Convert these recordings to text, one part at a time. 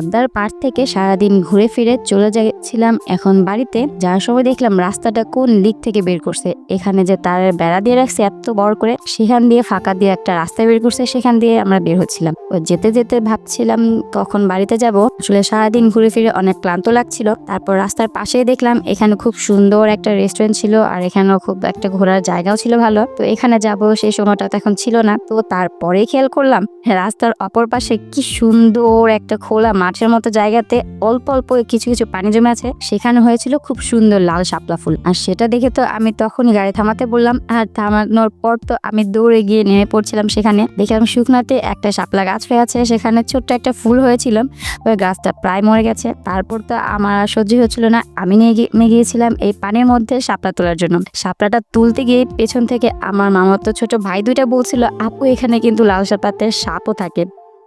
পদ্মার পাড় থেকে সারাদিন ঘুরে ফিরে চলে যাচ্ছিলাম এখন বাড়িতে। যাওয়ার সময় দেখলাম রাস্তাটা কোন দিক থেকে বের করছে। এখানে যে তার বেড়া দিয়ে রাখছে এত বড় করে, সেখান দিয়ে ফাঁকা দিয়ে একটা রাস্তা বের করছে, সেখান দিয়ে আমরা বের হচ্ছিলাম। তো যেতে যেতে ভাবছিলাম কখন বাড়িতে যাব। আসলে সারাদিন ঘুরে ফিরে অনেক ক্লান্ত লাগছিল। তারপর রাস্তার পাশেই দেখলাম এখানে খুব সুন্দর একটা রেস্টুরেন্ট ছিল আর এখানেও খুব একটা ঘোরার জায়গাও ছিল ভালো। তো এখানে যাব সেই সময়টা তো এখন ছিল না। তো তারপরে খেয়াল করলাম, রাস্তার অপর পাশে কি সুন্দর একটা খোলা মাঠের মতো জায়গাতে অল্প অল্প কিছু কিছু পানি জমে আছে। সেখানে হয়েছিল খুব সুন্দর লাল শাপলা ফুল। আর সেটা দেখে তো আমি তখনই গাড়ি থামাতে বললাম, আর থামানোর পর তো আমি দৌড়ে গিয়ে নেমে পড়ছিলাম সেখানে। দেখলাম শুকনাতে একটা শাপলা গাছ হয়ে আছে, সেখানে ছোট্ট একটা ফুল হয়েছিল। ওই গাছটা প্রায় মরে গেছে। তারপর তো আমার সহ্য হচ্ছিল না। আমি নিয়ে গিয়েছিলাম এই পানির মধ্যে শাপলা তোলার জন্য। শাপলাটা তুলতে গিয়ে পেছন থেকে আমার মামাতো ছোট ভাই দুইটা বলছিল, আপু, এখানে কিন্তু লাল শাপলাতে সাপও থাকে।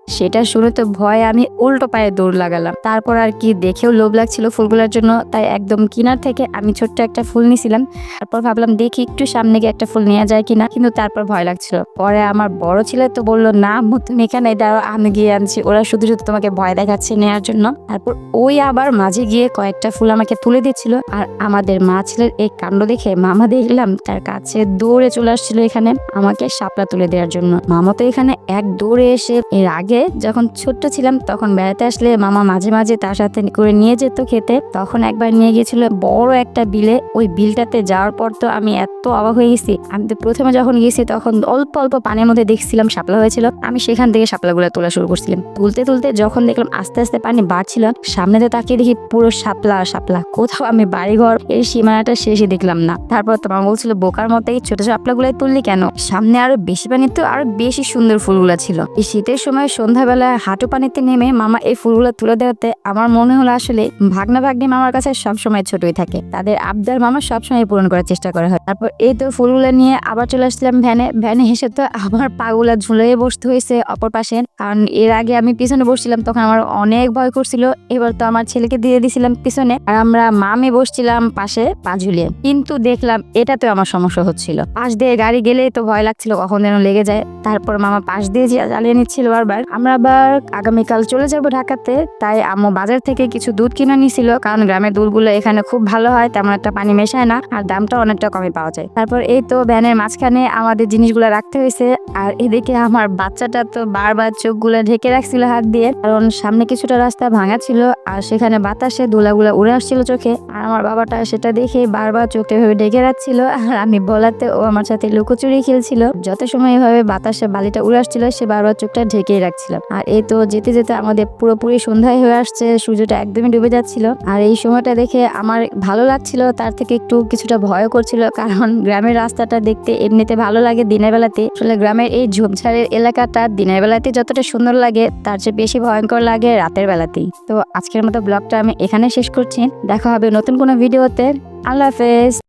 সেটা শুনে তো ভয়ে আমি উল্টো পায়ে দৌড় লাগালাম। তারপর আর কি দেখেও লোভ লাগছিল ফুলগুলোর জন্য, তাই একদম কিনার থেকে আমি ছোট্ট একটা ফুল নিয়েছিলাম তারপর ভাবলাম দেখি একটু সামনে গিয়ে একটা ফুল নেওয়া যায় কিনা, কিন্তু তারপর ভয় লাগছিল। পরে আমার বড় ছেলে তো বলল, না তুমি এখানে দাঁড়াও আমি গিয়ে আনছি। ওরা শুধু শুধু তোমাকে ভয় দেখাচ্ছে নেওয়ার জন্য। তারপর ওই আবার মাঝে গিয়ে কয়েকটা ফুল আমাকে তুলে দিচ্ছিল। আর আমাদের মা ছেলের এই কাণ্ড দেখে মামা দেখলাম, তার কাছে দৌড়ে চলে আসছিল এখানে আমাকে শাপলা তুলে দেওয়ার জন্য। মামা তো এখানে এক দৌড়ে এসে এর আগে যখন ছোট্ট ছিলাম তখন বেড়াতে আসলে মামা মাঝে মাঝে তার সাথে করে নিয়ে যেত খেতে। তখন একবার নিয়ে গিয়েছিল বড় একটা বিলে। ওই বিলটাতে যাওয়ার পর তো আমি এত অবাক হয়ে গেছি। আমি তো প্রথমে যখন গেছি তখন অল্প অল্প পানির মধ্যে দেখছিলাম শাপলা হয়েছিল। আমি সেখান থেকে শাপলাগুলো তোলা শুরু করছিলাম। তুলতে তুলতে যখন দেখলাম আস্তে আস্তে পানি বাড়ছিল, সামনেতে তাকিয়ে দেখি পুরো শাপলা শাপলা। কোথাও আমি বাড়িঘর, এই সীমানাটা শেষে দেখলাম না। তারপর তো তোমার বলছিল, বোকার মতো এই ছোট শাপলাগুলো তুললি কেন? সামনে আরও বেশি পানি তো আরও বেশি সুন্দর ফুলগুলো ছিল। এই শীতের সময় সন্ধ্যাবেলায় হাঁটু পানিতে নেমে মামা এই ফুলগুলো তুলে দেওয়াতে আমার মনে হলো আসলে ভাগনা ভাগ্নি মামার কাছে সবসময় ছোটই থাকে। তাদের আবদার মামা সবসময় পূরণ করার চেষ্টা করা হয়। তারপর এই তো ফুলগুলো নিয়ে আবার চলে আসলাম ভ্যানে। ভ্যানে হেসে তো আমার পাগুলা ঝুলিয়ে বসতে হয়েছে অপর পাশে। কারণ এর আগে আমি পিছনে বসছিলাম, তখন আমার অনেক ভয় করছিল। এবার তো আমার ছেলেকে দিয়ে দিয়েছিলাম পিছনে। আর আমরা মামে বসছিলাম পাশে পা ঝুলিয়ে। কিন্তু দেখলাম এটাতে আমার সমস্যা হচ্ছিল। পাশ দিয়ে গাড়ি গেলেই তো ভয় লাগছিল কখন যেন লেগে যায়। তারপর মামা পাশ দিয়ে জ্বালিয়ে নিচ্ছিল বারবার। আমরা আবার আগামীকাল চলে যাব ঢাকাতে, তাই আম্মু বাজার থেকে কিছু দুধ কিনে নিছিল, কারণ গ্রামের দুধগুলো এখানে খুব ভালো হয়, তেমন একটা পানি মেশায় না, আর দামটা অনেকটা কমে পাওয়া যায়। তারপর এই তো ভ্যানের মাঝখানে আমাদের জিনিসগুলো রাখতে হয়েছে, আর এদিকে আমার বাচ্চাটা তো বারবার চোখগুলো ঢেকে রাখছিল হাত দিয়ে, কারণ সামনে কিছুটা রাস্তা ভাঙা ছিল, আর সেখানে বাতাসে ধুলাগুলো উড়ে আসছিল চোখে, আর আমার বাবাটা সেটা দেখে বারবার চোখটা এভাবে ঢেকে রাখছিল, আর আমি বলাতে ও আমার সাথে লুকোচুরি খেলছিল, যত সময় এভাবে বাতাসে বালিটা উড়ে আসছিল, সে বারবার চোখটা ঢেকেই রাখছিল। আর এই তো যেতে যেতে আমাদের পুরোপুরি সন্ধ্যায় হয়ে আসছে, সূর্যটা একদমই ডুবে যাচ্ছিল। আর এই সময়টা দেখে আমার ভালো লাগছিল, তার থেকে একটু কিছুটা ভয় করছিল, কারণ গ্রামের রাস্তাটা দেখতে এমনিতে ভালো লাগে দিনের বেলাতে। আসলে গ্রামের এই ঝোপঝাড়ের এলাকাটা দিনের বেলাতে যতটা সুন্দর লাগে, তার চেয়ে বেশি ভয়ঙ্কর লাগে রাতের বেলাতেই। তো আজকের মতো ব্লগটা আমি এখানে শেষ করছি। দেখা হবে নতুন কোনো ভিডিওতে। আল্লাহ হাফেজ।